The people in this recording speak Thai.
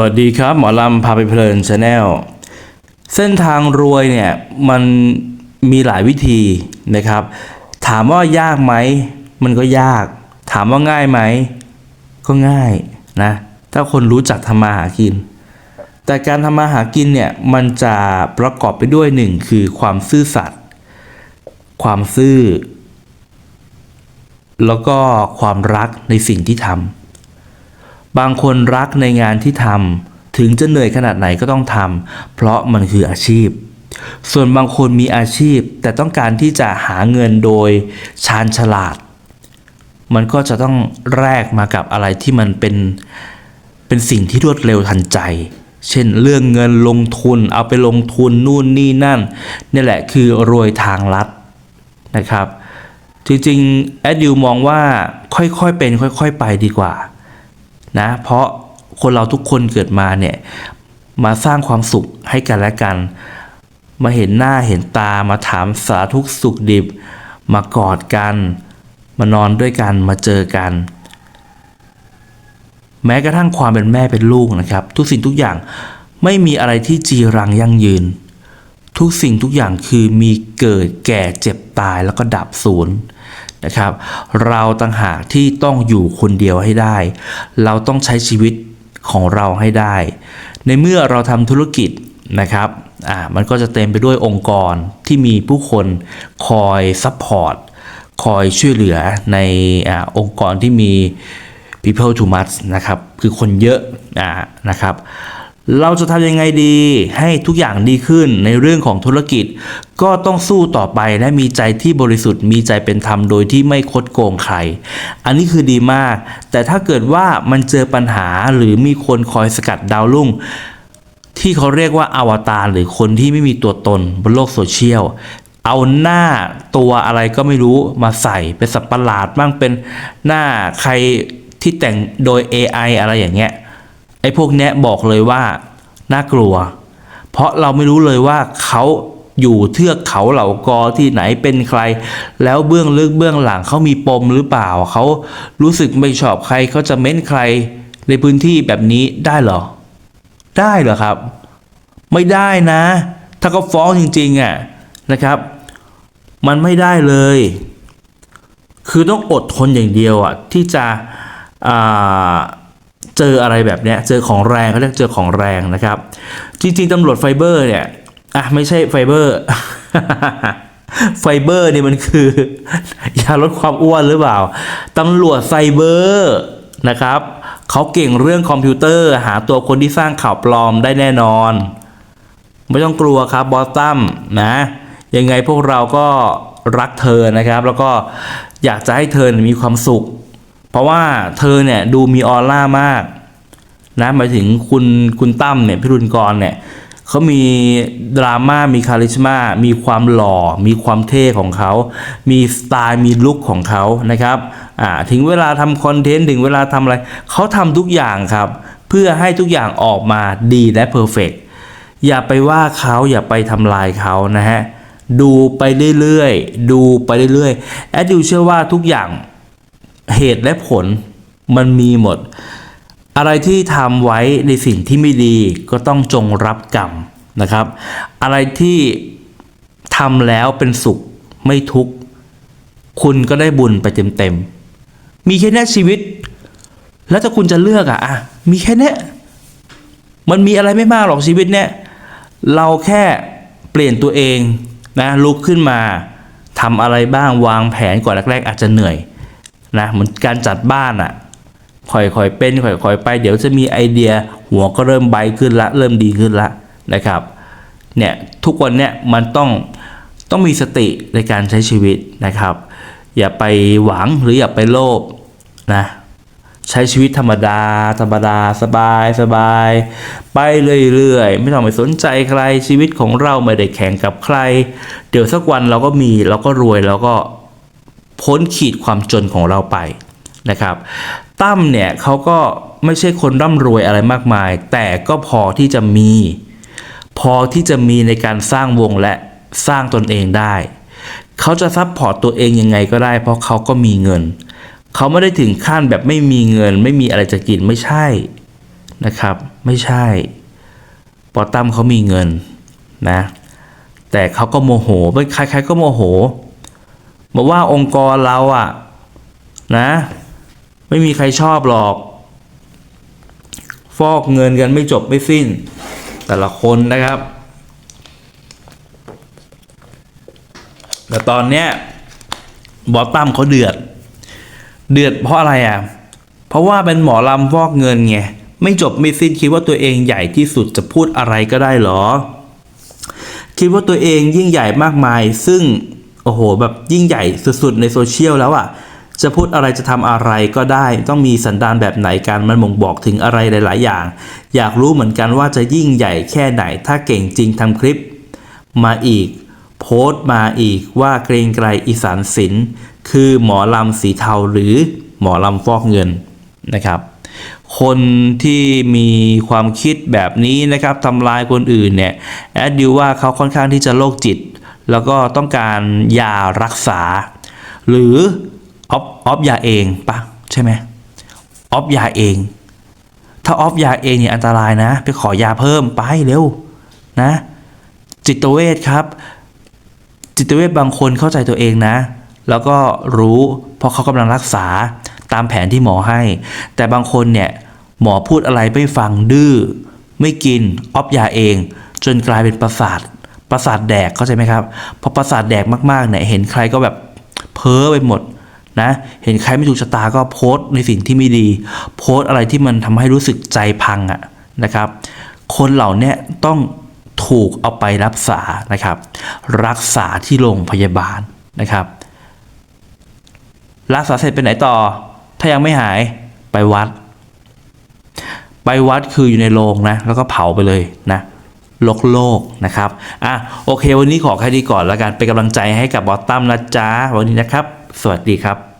วัสดีครับ หมอลำพาไปเพลินชาแนลเส้นทางรวยเนี่ยมันมีหลายวิธีนะครับ ถามว่ายากไหมมันก็ยาก ถามว่าง่ายไหมก็ง่ายนะถ้าคนรู้จักทำมาหากิน แต่การทำมาหากินเนี่ยมันจะประกอบไปด้วยหนึ่งคือความซื่อสัตย์ความซื่อ แล้วก็ความรักในสิ่งที่ทำ บางคนรักในงานที่ทำถึงจะเหนื่อยขนาดไหนก็ต้องทำเพราะมันคืออาชีพ ส่วนบางคนมีอาชีพ แต่ต้องการที่จะหาเงินโดยชาญฉลาด มันก็จะต้องแลกมากับอะไรที่มันเป็นเป็นสิ่งที่รวดเร็วทันใจ เช่นเรื่องเงินลงทุนเอาไปลงทุนนู่นนี่นั่นนี่แหละคือรวยทางลัดนะครับจริงๆแอดยูมองว่าค่อยๆเป็น ค่อยๆไปดีกว่า นะเพราะคนเราทุกคนเกิดมาเนี่ยมาสร้างความสุขให้กันและกัน มาเห็นหน้าเห็นตามาถามสารทุกสุขดิบ มากอดกัน มานอนด้วยกันมาเจอกัน แม้กระทั่งความเป็นแม่เป็นลูกนะครับ ทุกสิ่งทุกอย่างไม่มีอะไรที่จีรังยั่งยืน ทุกสิ่งทุกอย่างคือมีเกิดแก่เจ็บตายแล้วก็ดับสูญ นะครับ เราต่างหากที่ต้องอยู่คนเดียวให้ได้ เราต้องใช้ชีวิตของเราให้ได้ ในเมื่อเราทำธุรกิจนะครับอ่ามันก็จะเต็มไปด้วยองค์กรที่มีผู้คนคอยซัพพอร์ตคอยช่วยเหลือในอาองค์กรที่มี people too much นะครับ คือคนเยอะอ่านะครับ เราจะทำยังไงดีให้ทุกอย่างดีขึ้นในเรื่องของธุรกิจ ก็ต้องสู้ต่อไปและมีใจที่บริสุทธิ์มีใจเป็นธรรมโดยที่ไม่คดโกงใคร อันนี้คือดีมาก แต่ถ้าเกิดว่ามันเจอปัญหาหรือมีคนคอยสกัดดาวรุ่ง ที่เขาเรียกว่าอวตารหรือคนที่ไม่มีตัวตนบนโลกโซเชียลเอาหน้าตัวอะไรก็ไม่รู้มาใส่เป็นสัตว์ประหลาดบ้างเป็นหน้าใครที่แต่งโดย AI อะไรอย่างเงี้ย ไอ้พวกเนี้ยบอกเลยว่าน่ากลัว เพราะเราไม่รู้เลยว่าเขาอยู่เทือกเขาเหล่ากอที่ไหนเป็นใคร แล้วเบื้องลึกเบื้องหลังเขามีปมหรือเปล่าเขารู้สึกไม่ชอบใครเขาจะเม้นใครในพื้นที่แบบนี้ได้เหรอ ได้เหรอครับ ไม่ได้นะ ถ้าเขาฟ้องจริงๆอะนะครับ มันไม่ได้เลย คือต้องอดทนอย่างเดียวอะที่จะอ่า เจออะไรแบบเนี้ยเจอของแรงเขาเรียกเจอของแรงนะครับ จริง ๆตำรวจไฟเบอร์เนี่ยอะไม่ใช่ไฟเบอร์ ไฟเบอร์นี่มันคือยาลดความอ้วนหรือเปล่าตำรวจไซเบอร์นะครับเขาเก่งเรื่องคอมพิวเตอร์หาตัวคนที่สร้างข่าวปลอมได้แน่นอน ไม่ต้องกลัวครับบอสตัมนะ ยังไงพวกเราก็รักเธอนะครับ แล้วก็อยากจะให้เธอมีความสุข เพราะว่าเธอเนี่ยดูมีออร่ามากนะหมายถึงคุณคุณตั้มเนี่ยพิรุณกรเนี่ยเขามีดราม่ามีคาริชมา มีความหล่อ มีความเท่ของเขา มีสไตล์ มีลุคของเขานะครับ อ่า ถึงเวลาทำคอนเทนต์ ถึงเวลาทำอะไร เขาทำทุกอย่างครับ เพื่อให้ทุกอย่างออกมาดีและเพอร์เฟกอย่าไปว่าเขาอย่าไปทำลายเขานะฮะ ดูไปเรื่อยๆ ดูไปเรื่อยๆ แอดดิวเชื่อว่าทุกอย่าง เหตุและผลมันมีหมด อะไรที่ทำไว้ในสิ่งที่ไม่ดีก็ต้องจงรับกรรมนะครับ อะไรที่ทำแล้วเป็นสุขไม่ทุกข์ คุณก็ได้บุญไปเต็มๆ มีแค่นี้ชีวิต แล้วถ้าคุณจะเลือกอะอะมีแค่นี้มันมีอะไรไม่มากหรอกชีวิตเนี่ย เราแค่เปลี่ยนตัวเองนะลุกขึ้นมาทำอะไรบ้างวางแผนก่อนแรกๆ อาจจะเหนื่อย นะเหมือนการจัดบ้านอะ่ะค่อยๆเป็นค่อยๆไป เดี๋ยวจะมีไอเดียหัวก็เริ่มใบขึ้นละ เริ่มดีขึ้นละนะครับเนี่ยทุกวันเนี่ยมันต้องต้องมีสติในการใช้ชีวิตนะครับ อย่าไปหวังหรืออย่าไปโลภนะใช้ชีวิตธรรมดา ธรรมดาสบายสบาย ไปเรื่อยๆ ไม่ต้องไปสนใจใครชีวิตของเราไม่ได้แข่งกับใคร เดี๋ยวสักวันเราก็มีเราก็รวยเราก็ พ้นขีดความจนของเราไปนะครับตั้มเนี่ยเขาก็ไม่ใช่คนร่ำรวยอะไรมากมาย แต่ก็พอที่จะมี พอที่จะมีในการสร้างวงและสร้างตนเองได้ เขาจะซัพพอร์ตตัวเองยังไงก็ได้ เพราะเขาก็มีเงิน เขาไม่ได้ถึงขั้นแบบไม่มีเงิน ไม่มีอะไรจะกินไม่ใช่นะครับ ไม่ใช่บอตตัมเขามีเงินนะ แต่เขาก็โมโหเป็นใครๆก็โมโห บอกว่าองค์กรเราอะนะ ไม่มีใครชอบหรอก ฟอกเงินกันไม่จบไม่สิ้น แต่ละคนนะครับ แต่ตอนเนี้ยบอตตัมเขาเดือด เดือดเพราะอะไรอะ เพราะว่าเป็นหมอลำฟอกเงินไง ไม่จบไม่สิ้นคิดว่าตัวเองใหญ่ที่สุดจะพูดอะไรก็ได้เหรอ คิดว่าตัวเองยิ่งใหญ่มากมาย ซึ่ง โอ้โห แบบยิ่งใหญ่สุดๆ ในโซเชียลแล้วอะ จะพูดอะไรจะทำอะไรก็ได้ ต้องมีสันดานแบบไหนกันมันบ่งบอกถึงอะไรหลาย ๆ อย่าง อยากรู้เหมือนกันว่าจะยิ่งใหญ่แค่ไหน ถ้าเก่งจริงทำคลิป มาอีก โพสต์มาอีกว่าเกรงไกรอีสานศิลป์คือหมอลำสีเทาหรือหมอลำฟอกเงินนะครับคนที่มีความคิดแบบนี้นะครับทำลายคนอื่นเนี่ยแอดดิวว่าเขาค่อนข้างที่จะโรคจิต แล้วก็ต้องการยารักษา หรือออฟออฟยาเองปะใช่ไหมออฟยาเอง ถ้าออฟยาเองเนี่ยอันตรายนะ ไปขอยาเพิ่มไปเร็วนะ จิตเวชครับ จิตเวชบางคนเข้าใจตัวเองนะ แล้วก็รู้เพราะเขากำลังรักษาตามแผนที่หมอให้ แต่บางคนเนี่ยหมอพูดอะไรไม่ฟังดื้อไม่กินออฟยาเอง จนกลายเป็นประสาท ประสาทแดกเข้าใจไหมครับพอประสาทแดกมากๆเนี่ยเห็นใครก็แบบเพ้อไปหมดนะเห็นใครไม่ถูกชะตาก็โพสต์ในสิ่งที่ไม่ดี โพสต์อะไรที่มันทำให้รู้สึกใจพังอะนะครับ คนเหล่านี้ต้องถูกเอาไปรักษานะครับ รักษาที่โรงพยาบาลนะครับ รักษาเสร็จไปไหนต่อ ถ้ายังไม่หายไปวัด ไปวัดคืออยู่ในโรงนะแล้วก็เผาไปเลยนะ โลกโลกนะครับ อะโอเค วันนี้ขอแค่นี้ก่อนแล้วกัน เป็นกำลังใจให้กับบอสตัมนะจ๊ะวันนี้นะครับ สวัสดีครับ